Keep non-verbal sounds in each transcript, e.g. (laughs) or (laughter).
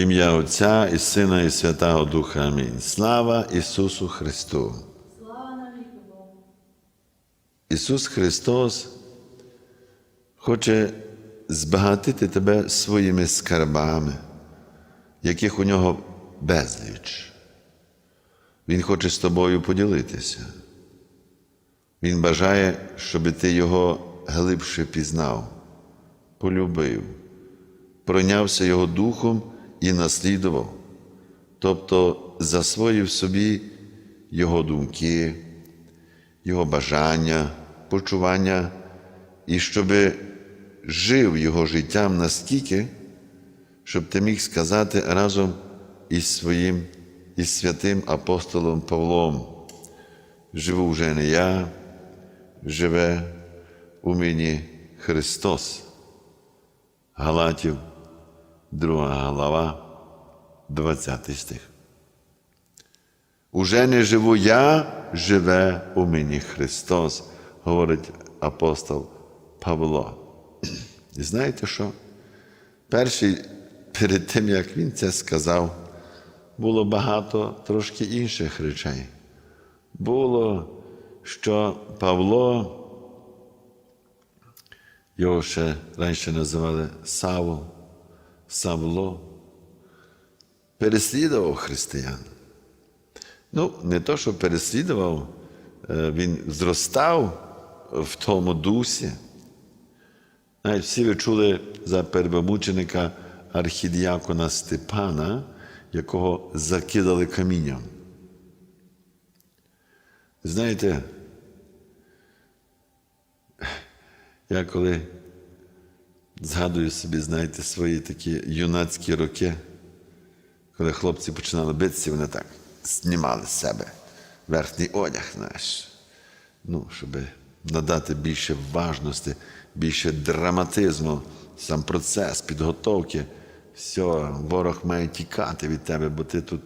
Ім'я Отця і Сина, і Святого Духа. Амінь. Слава Ісусу Христу! Ісус Христос хоче збагатити тебе своїми скарбами, яких у нього безліч. Він хоче з тобою поділитися. Він бажає, щоб ти його глибше пізнав, полюбив, пройнявся Його духом і наслідував, тобто засвоїв собі Його думки, Його бажання, почування, і щоб жив Його життям настільки, щоб ти міг сказати разом із своїм із святим апостолом Павлом. Живу вже не я, живе у мені Христос. Галатів, 2 глава, 20 стих. Уже не живу я, живе у мені Христос, говорить апостол Павло. І знаєте що? Перший, перед тим, як він це сказав, було багато трошки інших речей. Було, що Павло, його ще раніше називали Савол, Савло, переслідував християн. Ну, не то, що переслідував, е, він зростав в тому дусі. Навіть всі ви чули за первомученика архідіакона Степана, якого закидали камінням. Знаєте, я коли згадую собі, знаєте, свої такі юнацькі роки, коли хлопці починали битися, вони так знімали з себе верхній одяг, знаєш. Ну, щоб надати більше важності, більше драматизму, сам процес підготовки. Все, ворог має тікати від тебе, бо ти тут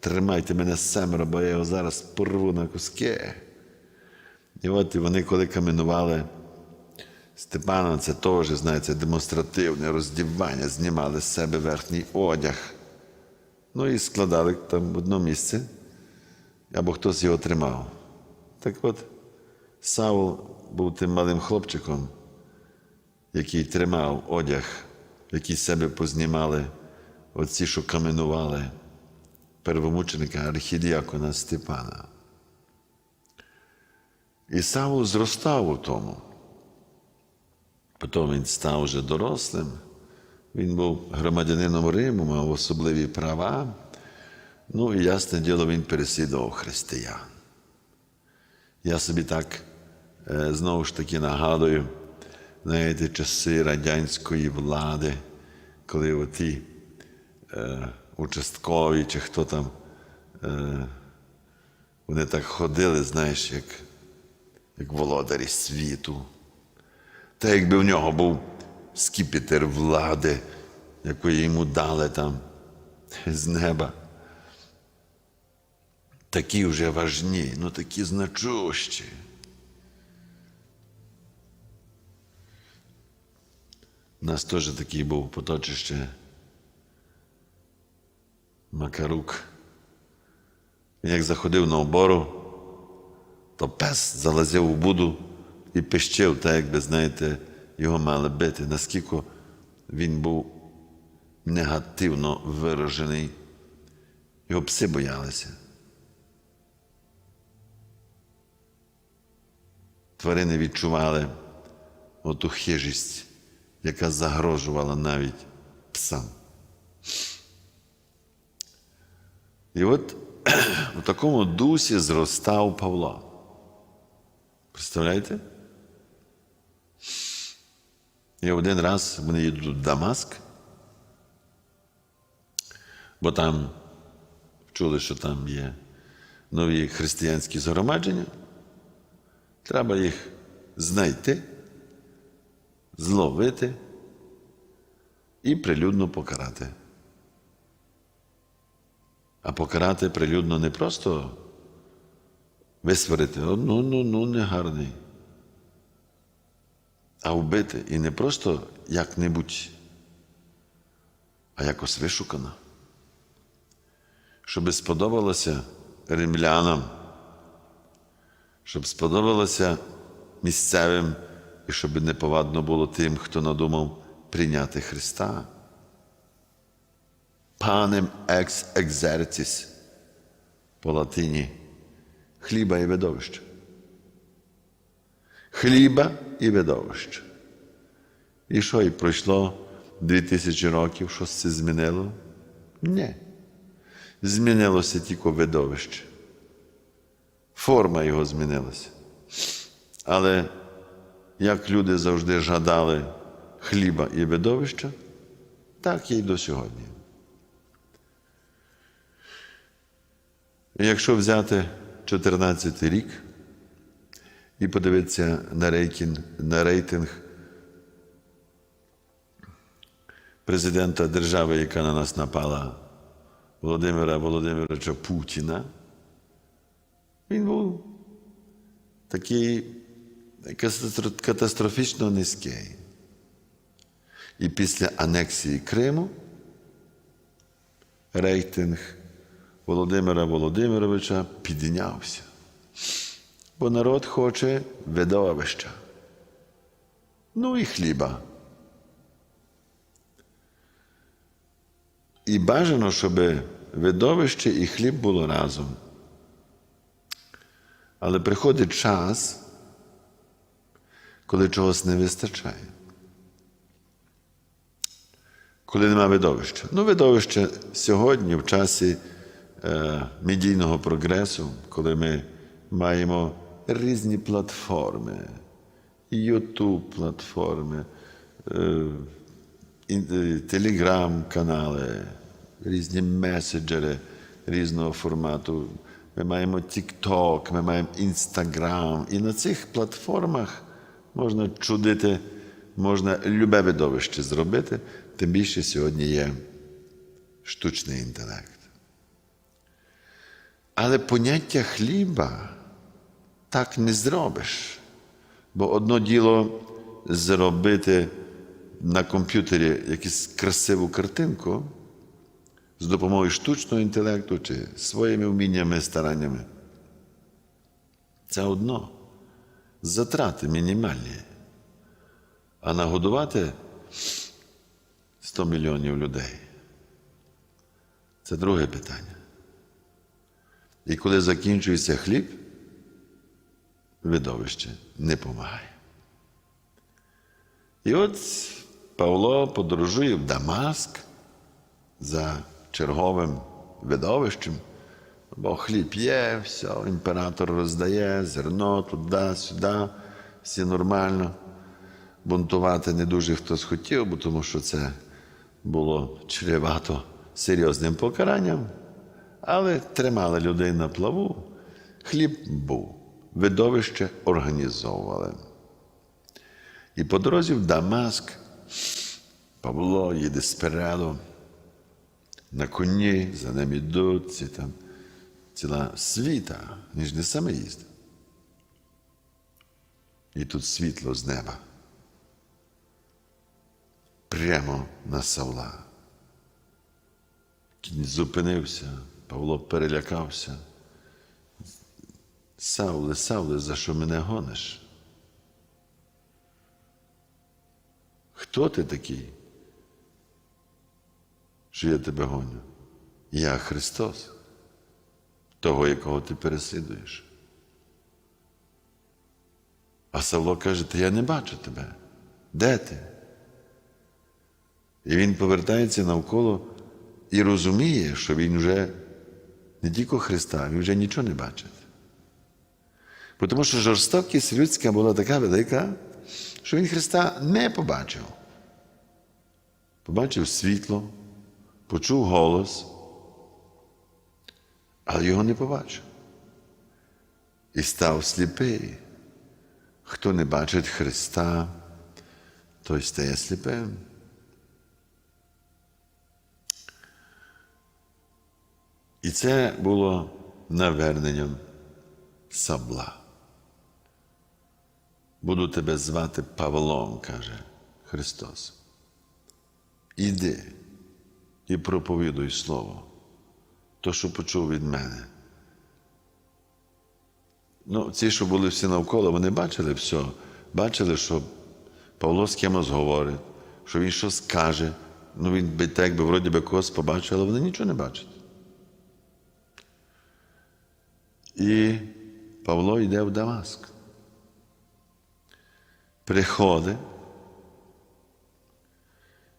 тримайте мене семеро, бо я його зараз порву на куски. І от вони, коли каменували Степана, це теж, знаєте, демонстративне роздівання, знімали з себе верхній одяг. Ну і складали там в одно місце, або хтось його тримав. Так от, Саул був тим малим хлопчиком, який тримав одяг, який себе познімали, оці, що каменували первомученика архідіакона Степана. І Савул зростав у тому. Потім він став вже дорослим. Він був громадянином Риму, мав особливі права. Ну і ясне діло, він переслідував християн. Я собі так е, знову ж таки нагадую, знаєте, часи радянської влади, коли оті е, участкові чи хто там, е, вони так ходили, знаєш, як, як володарі світу. Та якби в нього був скіпітер влади, якої йому дали там з неба. Такі вже важні, ну такі значущі. У нас теж такий був поточище Макарук. Він як заходив на обору, то пес залазив у буду і пищив, так якби, знаєте, його мали бити, наскільки він був негативно виражений. Його пси боялися. Тварини відчували оту хижість, яка загрожувала навіть псам. І от (clears throat) у такому дусі зростав Павло. Представляєте? І один раз вони їдуть в Дамаск, бо там чули, що там є нові християнські згромадження. Треба їх знайти, зловити і прилюдно покарати. А покарати прилюдно не просто висварити, ну, ну, ну, негарний. А вбити і не просто як-небудь, а якось вишукано. щоб сподобалося римлянам, щоб сподобалося місцевим і щоб неповадно було тим, хто надумав прийняти Христа. Панем екс екзертіс по латині хліба і видовища. Хліба і видовища. І що, і пройшло дві тисячі років, щось це змінило? Ні. Змінилося тільки видовище. Форма його змінилася. Але як люди завжди жадали хліба і видовища, так і до сьогодні. Якщо взяти 14 рік і подивитися на рейтинг, на рейтинг президента держави, яка на нас напала, Володимира Володимировича Путіна, він був такий катастрофічно низький. І після анексії Криму рейтинг Володимира Володимировича піднявся. Бо народ хоче видовища. Ну і хліба. І бажано, щоб видовище і хліб було разом. Але приходить час, коли чогось не вистачає. Коли нема видовища. Ну, видовище сьогодні, в часі е, медійного прогресу, коли ми маємо різні платформи, YouTube платформи, телеграм-канали, різні меседжери різного формату. Ми маємо TikTok, ми маємо Instagram. І на цих платформах можна чудити, можна любе видовище зробити, тим більше сьогодні є штучний інтелект. Але поняття хліба так не зробиш. Бо одно діло зробити на комп'ютері якусь красиву картинку з допомогою штучного інтелекту чи своїми вміннями, стараннями. Це одно. Затрати мінімальні. А нагодувати 100 мільйонів людей. Це друге питання. І коли закінчується хліб, видовище не допомагає. І от Павло подорожує в Дамаск за черговим видовищем, бо хліб є, все, імператор роздає, зерно туди, сюди, всі нормально. Бунтувати не дуже хтось хотів, бо тому що це було чревато серйозним покаранням. Але тримали людей на плаву, хліб був, видовище організовували. І по дорозі в Дамаск Павло їде спереду, на коні, за ним йдуть ці там ціла світа, він ж не саме їздив. І тут світло з неба. Прямо на Савла. Кінь зупинився, Павло перелякався. Савле, Савле, за що мене гониш? Хто ти такий? Що я тебе гоню? Я Христос, того, якого ти переслідуєш. А Савло каже, та я не бачу тебе. Де ти? І він повертається навколо і розуміє, що він вже не тільки Христа, він вже нічого не бачить. Тому що жорстокість людська була така велика, що він Христа не побачив. Побачив світло, почув голос, але його не побачив. І став сліпий. Хто не бачить Христа, той стає сліпим. І це було наверненням сабла. Буду тебе звати Павлом, каже Христос. Іди і проповідуй Слово. то, що почув від мене. Ну, ці, що були всі навколо, вони бачили все. Бачили, що Павло з кимось говорить, що він щось каже. Ну, він би так би вроді би когось побачив, але вони нічого не бачать. І Павло йде в Дамаск. Приходить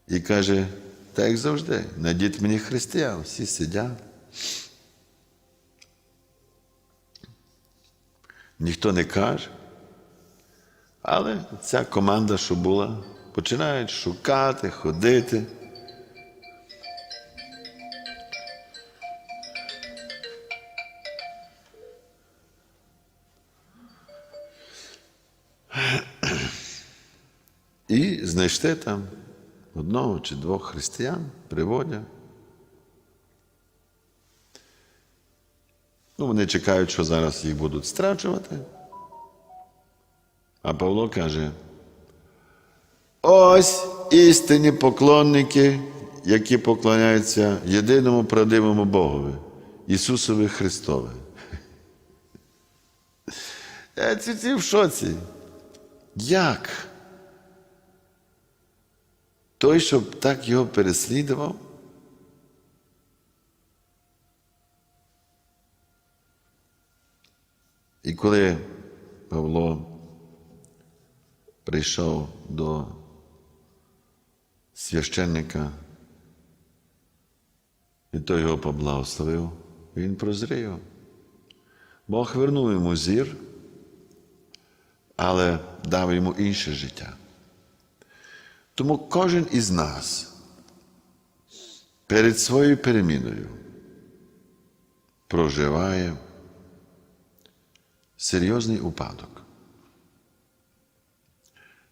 і каже, так як завжди, найдіть мені християн, всі сидять. Ніхто не каже. Але ця команда, що була, починають шукати, ходити. Знайшли там одного чи двох християн, приводять. Ну, вони чекають, що зараз їх будуть страчувати. А Павло каже: ось істинні поклонники, які поклоняються єдиному правдивому Богові, Ісусові Христові. (laughs) Я ці в шоці. Як? Той, що так його переслідував, І коли Павло прийшов до священника, і той його поблагословив, він прозрів. Бог вернув йому зір, але дав йому інше життя. Тому кожен із нас перед своєю переміною проживає серйозний упадок.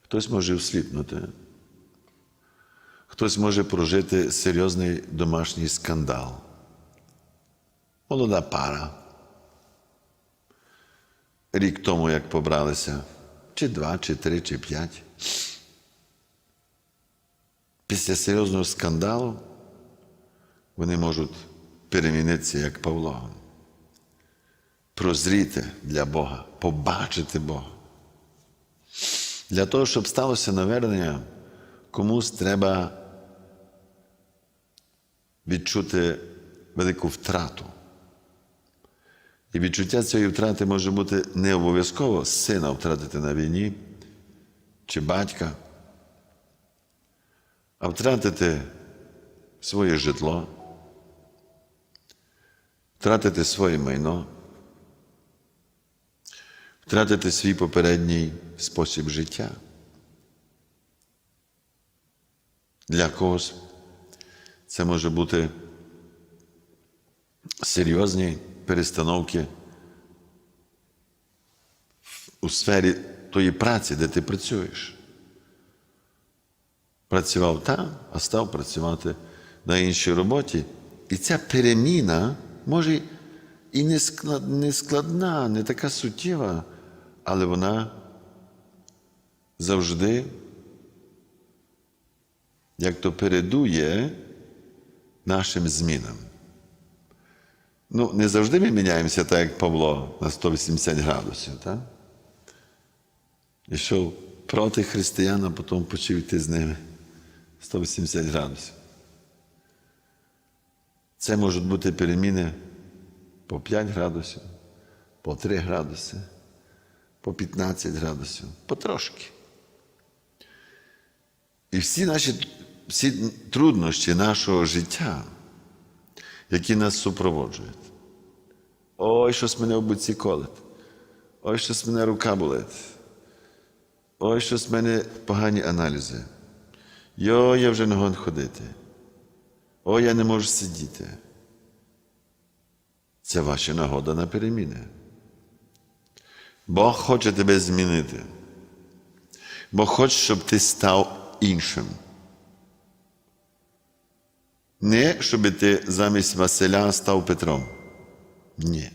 Хтось може всліпнути, хтось може прожити серйозний домашній скандал. Молода пара. Рік тому, як побралися, чи два, чи три, чи п'ять. Після серйозного скандалу вони можуть перемінитися як Павло прозріти для Бога, побачити Бога. Для того, щоб сталося навернення, комусь треба відчути велику втрату. І відчуття цієї втрати може бути не обов'язково сина втратити на війні чи батька, а втратити своє житло, втратити своє майно втратити свій попередній спосіб життя. Для когось це може бути серйозні перестановки у сфері тої праці, де ти працюєш. Працював там, а став працювати на іншій роботі. І ця переміна може і не склад- не складна, не така суттєва, але вона завжди, як то передує нашим змінам. Ну, не завжди ми міняємося так, як Павло, на 180 градусів, так? Ішов проти християн, а потім почав йти з ними 180 градусів. Це можуть бути переміни по 5 градусів, по 3 градуси, по 15 градусів, потрошки. І всі наші всі труднощі нашого життя, які нас супроводжують. Ой, щось мене в буці колить. Ой, щось мене рука болить. Ой, щось мене погані аналізи. Йой, я вже не гон ходити. Ой, я не можу сидіти. Це ваша нагода на переміни. Бог хоче тебе змінити. Бог хоче, щоб ти став іншим. Не щоб ти замість Василя став Петром. Ні.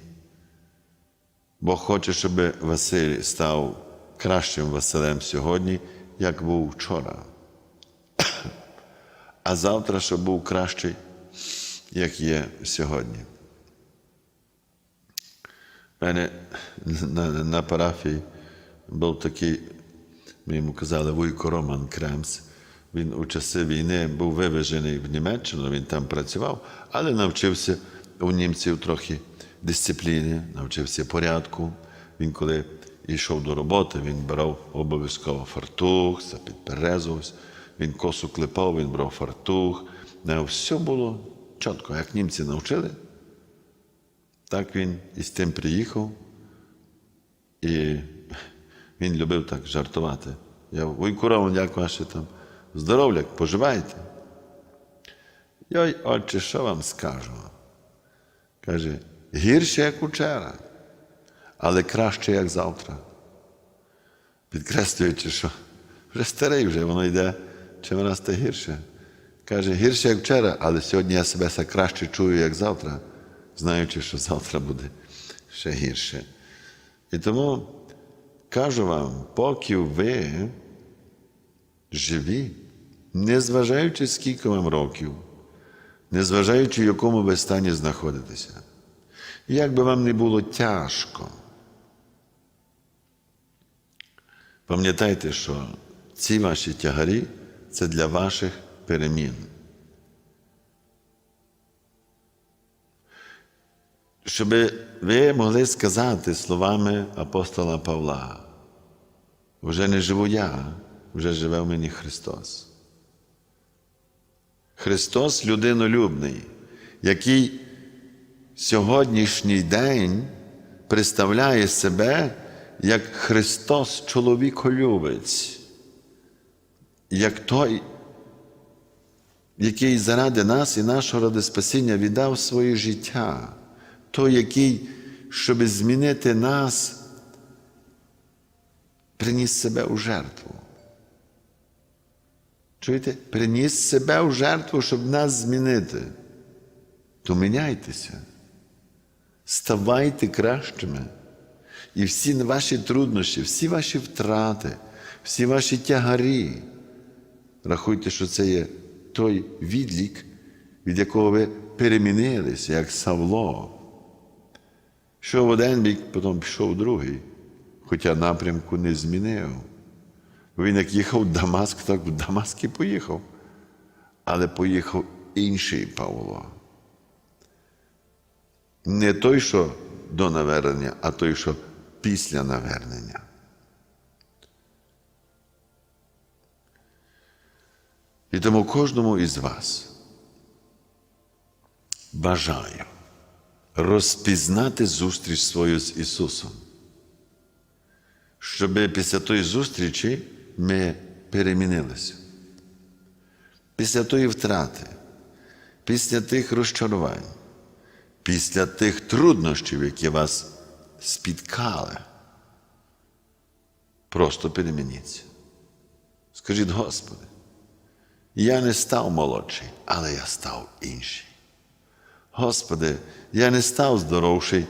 Бог хоче, щоб Василь став кращим Василем сьогодні, як був вчора. А завтра, щоб був кращий, як є сьогодні. У мене на, на парафії був такий, ми йому казали, Вуйко Роман Кремс. Він у часи війни був вивезений в Німеччину, він там працював, але навчився у німців трохи дисципліни, навчився порядку. Він, коли йшов до роботи, він брав обов'язково фартух, підперезувався, він косу клепав, він брав фартух. Все було чітко, як німці навчили, так він і з тим приїхав. І він любив так жартувати. Я Вуйку Роман, як ваше там здоров'як, поживаєте? Йой, отче, що вам скажу? Каже, гірше, як учора, але краще, як завтра. Підкреслюючи, що вже старий, вже воно йде чим раз та гірше. Каже, гірше, як вчора, але сьогодні я себе все краще чую, як завтра, знаючи, що завтра буде ще гірше. І тому кажу вам, поки ви живі, незважаючи скільки вам років, незважаючи, в якому ви стані знаходитеся, як би вам не було тяжко, пам'ятайте, що ці ваші тягарі це для ваших перемін. Щоб ви могли сказати словами апостола Павла, вже не живу я, вже живе в мені Христос. Христос людинолюбний, який сьогоднішній день представляє себе як Христос чоловіколюбець, як той, який заради нас і нашого ради спасіння віддав своє життя, той, який, щоб змінити нас, приніс себе у жертву. Чуєте? Приніс себе у жертву, щоб нас змінити. То міняйтеся, ставайте кращими. І всі ваші труднощі, всі ваші втрати, всі ваші тягарі. Рахуйте, що це є той відлік, від якого ви перемінилися, як Савло. Що в один бік, потім пішов другий, хоча напрямку не змінив. Він як їхав в Дамаск, так в Дамаск і поїхав. Але поїхав інший Павло. Не той, що до навернення, а той, що після навернення. І тому кожному із вас бажаю розпізнати зустріч свою з Ісусом, щоб після тої зустрічі ми перемінилися. Після тої втрати, після тих розчарувань, після тих труднощів, які вас спіткали, просто перемініться. Скажіть, Господи, я не став молодший, але я став інший. Господи, я не став здоровший,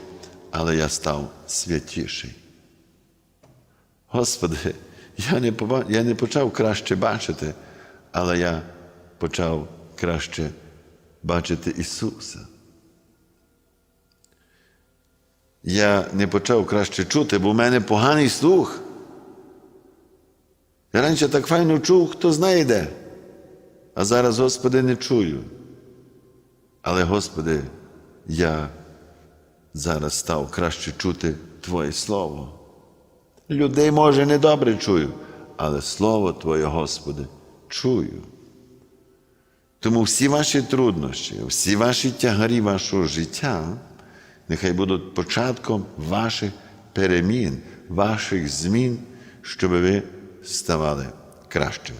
але я став святіший. Господи, я не, поба- я не почав краще бачити, але я почав краще бачити Ісуса. Я не почав краще чути, бо в мене поганий слух. Я раніше так файно чув, хто знає де. А зараз, Господи, не чую. Але, Господи, я зараз став краще чути Твоє Слово. Людей, може, не добре чую, але Слово Твоє, Господи, чую. Тому всі ваші труднощі, всі ваші тягарі вашого життя, нехай будуть початком ваших перемін, ваших змін, щоб ви ставали кращими.